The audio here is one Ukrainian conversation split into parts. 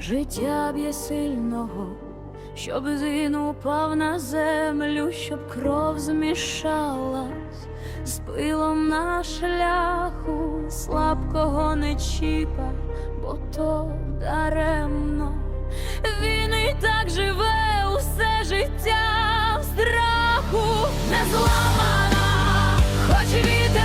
життя б'є сильного, щоб він упав на землю, щоб кров змішалась з пилом на шляху, слабкого не чіпа, бо то даремно. Він і так живе усе життя в страху, незламана, хоч від.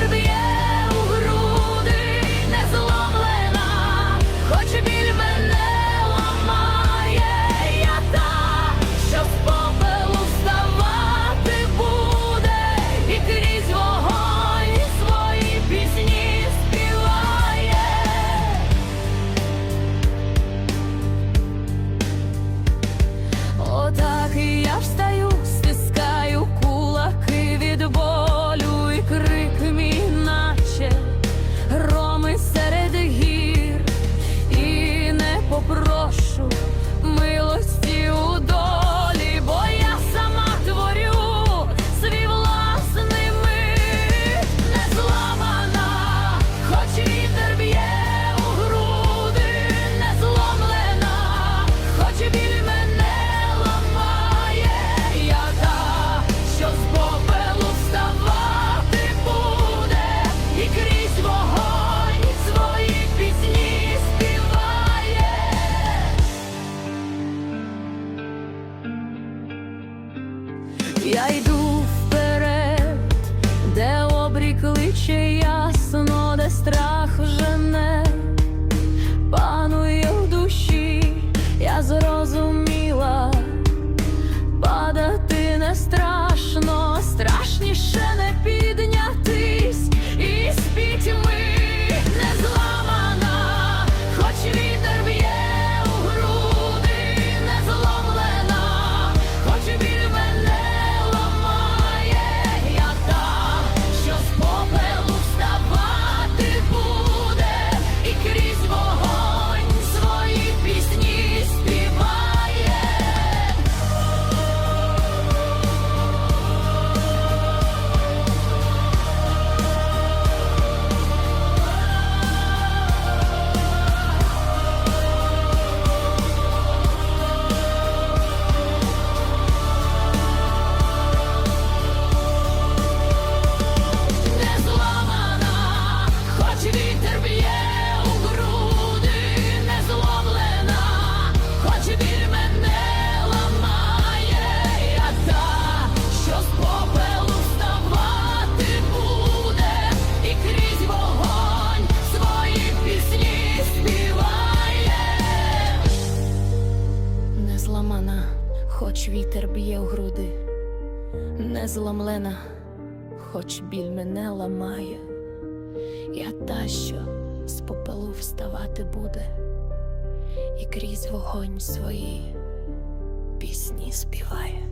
Я йду Вітер б'є в груди, незламлена, хоч біль мене ламає, я та, що з попелу вставати буде, і крізь вогонь свої пісні співає.